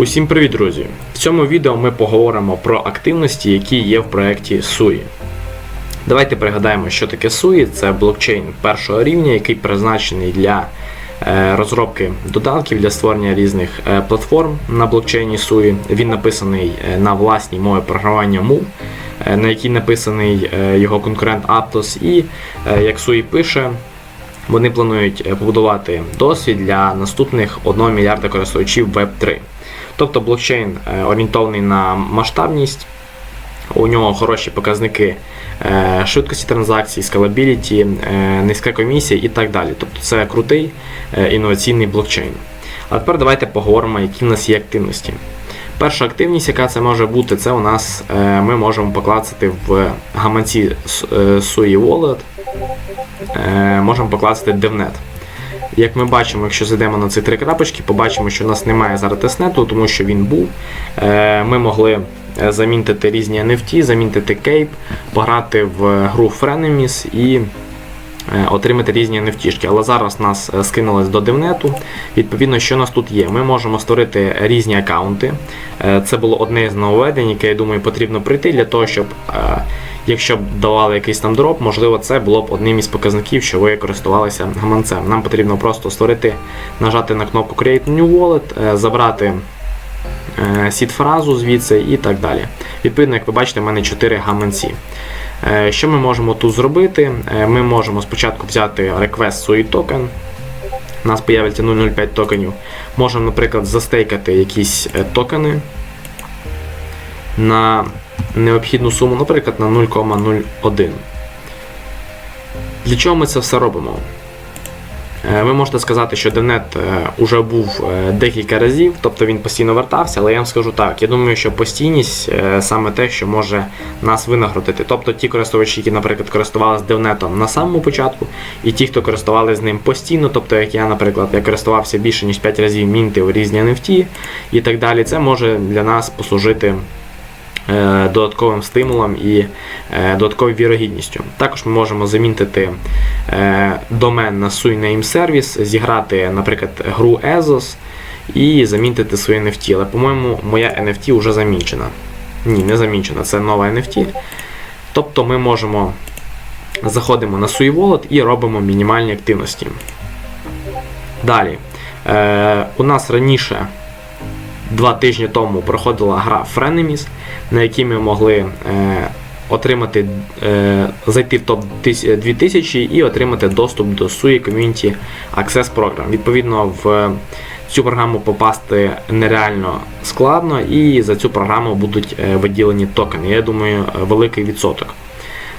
Усім привіт, друзі! В цьому відео ми поговоримо про активності, які є в проєкті SUI. Давайте пригадаємо, що таке SUI. Це блокчейн першого рівня, який призначений для е, розробки додатків для створення різних е, платформ на блокчейні SUI. Він написаний е, на власній мові програмування MOV, е, на якій написаний його конкурент Aptos. І як SUI пише, вони планують побудувати досвід для наступних 1 мільярда користувачів Web3. Тобто блокчейн е, орієнтований на масштабність, у нього хороші показники е, швидкості транзакцій, скалабіліті, е, низька комісія і так далі. Тобто це крутий інноваційний блокчейн. А тепер давайте поговоримо, які в нас є активності. Перша активність, яка це може бути, це у нас ми можемо поклацати в гаманці SUI Wallet, можемо покласти DevNet. Як ми бачимо, якщо зайдемо на ці три крапочки, побачимо, що у нас немає зараз тестнету, тому що він був. Е, Ми могли е, замінити різні NFT, замінити кейп, пограти в гру Frenemies і е, отримати різні NFT. Але зараз нас е, скинулось до дивнету. Відповідно, що у нас тут є? Ми можемо створити різні аккаунти. Е, Це було одне з нововведень, яке я думаю потрібно прийти для того, щоб. Е, Якщо б давали якийсь там дроп, можливо, це було б одним із показників, що ви користувалися гаманцем. Нам потрібно просто створити, нажати на кнопку Create New Wallet, е, забрати сід фразу звідси і так далі. Відповідно, як ви бачите, в мене 4 гаманці. Е, Що ми можемо тут зробити? Е, Ми можемо спочатку взяти request SUI токен. У нас появиться 0,05 токенів. Можемо, наприклад, застейкати якісь е, токени на необхідну суму, наприклад, на 0,01. Для чого ми це все робимо? Е, Ви можете сказати, що DevNet вже був е, декілька разів, тобто він постійно вертався, але я вам скажу так, я думаю, що постійність е, саме те, що може нас винагородити. Тобто ті користувачі, які, наприклад, користувалися DevNet на самому початку, і ті, хто користувалися ним постійно, тобто як я, наприклад, я користувався більше ніж 5 разів, мінтив різні NFT і так далі, це може для нас послужити е, додатковим стимулом і е, додатковою вірогідністю. Також ми можемо замінити е, домен на SUI Name Service, зіграти, наприклад, гру EZOS і замінити свої NFT. Але, по-моєму, моя NFT вже замінчена. Ні, не замінчена, це нова NFT. Тобто ми можемо заходимо на SUI Wallet і робимо мінімальні активності. Далі. Е, у нас раніше два тижні тому проходила гра Frenemies, на якій ми могли е, отримати, е, зайти в топ 2000 і отримати доступ до SUI Community Access Program. Відповідно, в цю програму попасти нереально складно, і за цю програму будуть е, виділені токени. Я думаю, е, великий відсоток.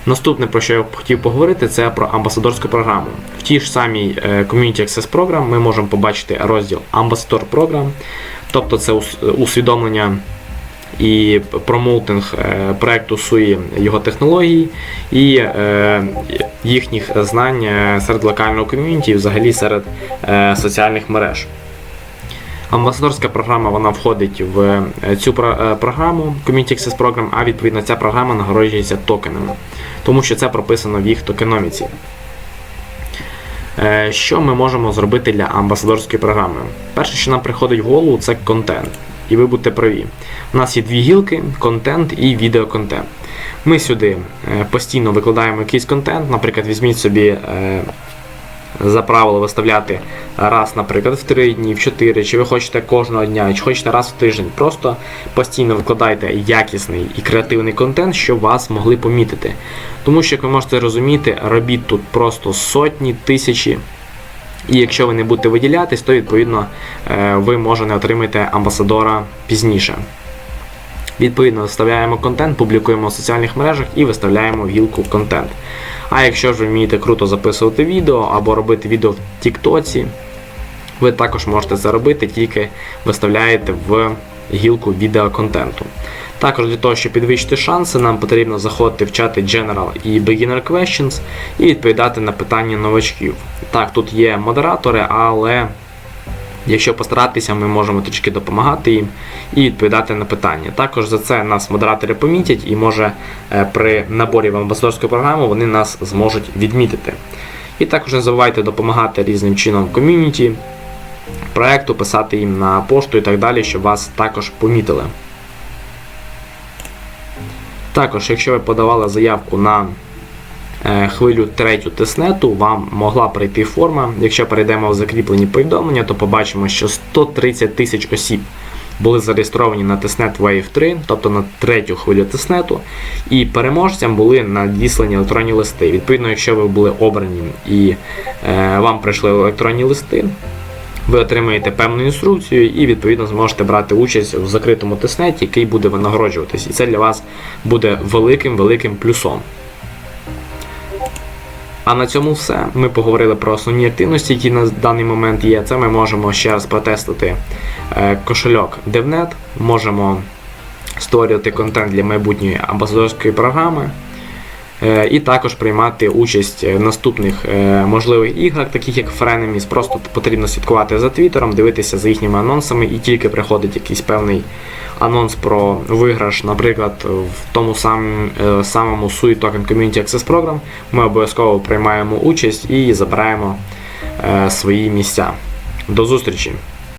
Наступне, про що я хотів поговорити, це про амбасадорську програму. В тій ж самій е, Community Access Program ми можемо побачити розділ Ambassador Program, тобто це усвідомлення і промоутинг е, проекту SUI його технологій і е, їхніх знань е, серед локального ком'юніті і взагалі серед соціальних мереж. Амбасадорська програма вона входить в цю програму Community Access Program, а відповідно ця програма нагороджується токенами, тому що це прописано в їх токеноміці. Е, Що ми можемо зробити для амбасадорської програми? Перше, що нам приходить в голову, це контент. І ви будьте праві. У нас є дві гілки: контент і відеоконтент. Ми сюди е, постійно викладаємо якийсь контент, наприклад, візьміть собі е, за правило виставляти раз, наприклад, в 3 дні, в 4, чи ви хочете кожного дня, чи хочете раз в тиждень. Просто постійно викладайте якісний і креативний контент, щоб вас могли помітити. Тому що, як ви можете розуміти, робіт тут просто сотні, тисячі. І якщо ви не будете виділятись, то відповідно е, ви може не отримаєте амбасадора пізніше. Відповідно, виставляємо контент, публікуємо в соціальних мережах і виставляємо гілку контент. А якщо ж ви вмієте круто записувати відео або робити відео в Тіктоці, ви також можете це робити, тільки виставляєте в гілку відеоконтенту. Також для того, щоб підвищити шанси, нам потрібно заходити в чати General і Beginner Questions і відповідати на питання новачків. Так, тут є модератори, але Якщо постаратися, ми можемо трішки допомагати їм і відповідати на питання. Також за це нас модератори помітять і може е, при наборі в амбасадорську програму вони нас зможуть відмітити. І також не забувайте допомагати різним чином ком'юніті, проекту, писати їм на пошту і так далі, щоб вас також помітили. Також, якщо ви подавали заявку на хвилю третю тиснету, вам могла прийти форма. Якщо перейдемо в закріплені повідомлення, то побачимо, що 130 тисяч осіб були зареєстровані на тиснет Wave 3, тобто на третю хвилю тиснету, і переможцям були надіслані електронні листи. Відповідно, якщо ви були обрані і е, вам прийшли електронні листи, ви отримаєте певну інструкцію і відповідно зможете брати участь в закритому тиснеті, який буде винагороджуватись. І це для вас буде великим великим плюсом. А на цьому все. Ми поговорили про основні активності, які на даний момент є. Це ми можемо ще раз протестити е, кошельок DevNet, можемо створювати контент для майбутньої амбасадорської програми. Е, І також приймати участь в наступних е, можливих іграх, таких як Frenemies. Просто потрібно слідкувати за Твіттером, дивитися за їхніми анонсами, і тільки приходить якийсь певний анонс про виграш, наприклад, в тому самому, е, самому SUI Token Community Access Program, ми обов'язково приймаємо участь і забираємо е, свої місця. До зустрічі!